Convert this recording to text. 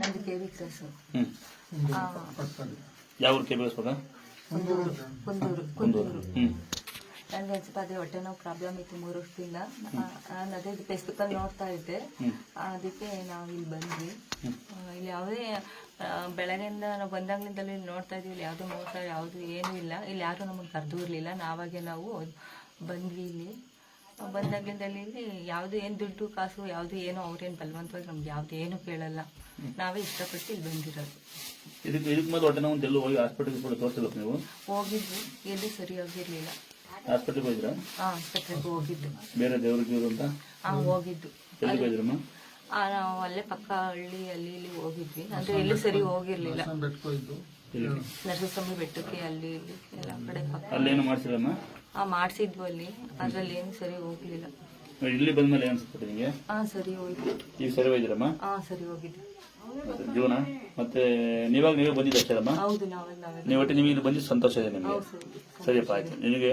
ನಂದು K V cross ಯಾವ ಊರು ಕೆ ಕುಂದೂರು ಕುಂದೂರು ಕುಂದೂರು. ಕುಂದೂರು. ಹ್ಮ್. ನನಗೆ ಸ್ವಲ್ಪ ಅದೇ ಹೊಟ್ಟೆ ನೋವು ಪ್ರಾಬ್ಲಮ್ ಇತ್ತು ಮೂರು ವರ್ಷದಿಂದ. ನಾನು ಅದೇ ಫೇಸ್ಬುಕ್ಕಲ್ಲಿ ನೋಡ್ತಾ ಇದ್ದೆ. ಅದಕ್ಕೆ ನಾವು ಇಲ್ಲಿ ಬಂದ್ವಿ. ಇಲ್ಲಿ ಯಾವುದೇ ಬೆಳಗಿಂದ ಬೆಳಗ್ಗೆಯಿಂದ ನಾವು ಬಂದಾಗ್ಲಿಂದಲೂ ಇಲ್ಲಿ ನೋಡ್ತಾ ಇದೀವಿ. ಇಲ್ಲಿ ಯಾವುದೇ ಮೋಸ ಯಾವುದು ಏನೂ ಇಲ್ಲ. ಇಲ್ಲಿ ಯಾರು ನಮಗೆ ಕರೆದೂ ಇರಲಿಲ್ಲ. ನಾವಾಗೆ ನಾವು ಬಂದ್ವಿ ಇಲ್ಲಿ. ಬಂದಾಗ್ಲಿಂದಲ್ಲಿ ಇಲ್ಲಿ ಯಾವುದು ಏನು ದುಡ್ಡು ಕಾಸು ಯಾವುದು ಏನು ಅವ್ರೇನ್ ಬಲವಂತವಾಗಿ ನಮ್ಗೆ ಯಾವ್ದು ಏನು ಕೇಳಲ್ಲ. ನಾವೇ ಇಷ್ಟಪಟ್ಟು ಇಲ್ಲಿ ಬಂದಿರೋದು. ಇದಕ್ಕೆ ಇದಕ್ಕೆ ಮೊದಲು ಹೊಟ್ಟೆ ನೋವು ಎಲ್ಲೂ ಹೋಗಿ ಹಾಸ್ಪಿಟಲ್ಗೆ ಕೂಡ ತೋರಿಸಿಲ್ಲ ನೀವು? ಹೋಗಿದ್ವಿ. ಎಲ್ಲಿ ಸರಿಯಾಗಿರ್ಲಿಲ್ಲ. ಹಾಸ್ಪಿಟಲ್ಗೆ ಹೋಗಿದ್ರಾ? ಹಾಂ ಆಸ್ಪತ್ರೆಗೆ ಹೋಗಿದ್ದು. ಬೇರೆ ದೇವ್ರಿಗೆ ದೇವ್ರು ಅಂತ? ಹಾಂ ಹೋಗಿದ್ದು. ಎಲ್ಲಿಗೆ ಹೋಗಿದ್ರಮ್ಮ? ಆ, ನಾವು ಅಲ್ಲೇ ಪಕ್ಕ ಹಳ್ಳಿ ಅಲ್ಲಿ ಇಲ್ಲಿ ಹೋಗಿದ್ವಿ. ಅಂದ್ರೆ ಎಲ್ಲೂ ಸರಿ ಹೋಗಿರ್ಲಿಲ್ಲ. ಎಲ್ಲಿಗೆ? ನರಸಿಂಹ ಬೆಟ್ಟಕ್ಕೆ ಅಲ್ಲಿ ಇಲ್ಲಿ ಎಲ್ಲ ಕಡೆ ಪಕ್ಕ. ಅಲ್ಲೇನು ಮಾಡಿಸಿಲ್ಲಮ್ಮ? ಮಾಡಿಸಿದ್ವು ಅಲ್ಲಿ. ಅದ್ರಲ್ಲಿ ಏನು ಸರಿ ಹೋಗ್ಲಿಲ್ಲ. ಇಲ್ಲಿ ಬಂದ್ಮೇಲೆ ಮೇಲೆ ಅನ್ಸುತ್ತೆ ನಿಮಗೆ ಹಾ ಸರಿ ಹೋಯ್ತು ಈಗ ಸರಿ ಹೋಗಿದ್ರಮ್ಮ? ಹಾ ಸರಿ ಹೋಗಿದ್ವಿ ಮತ್ತೆ ಜೀವನ? ಮತ್ತೆ ನೀವಾಗ ನೀವೇ ಬಂದಿದ್ದೆ ಅಮ್ಮ ಹೌದು ನೀವು ಒಟ್ಟು ನಿಮಗೆ ಇಲ್ಲಿ ಬಂದಿದ್ದು ಸಂತೋಷ ಇದೆ ನಿಮಗೆ? ಹೌದು ಸರಿ. ಸರಿಯಪ್ಪ ಆಯ್ತು. ನಿಮಗೆ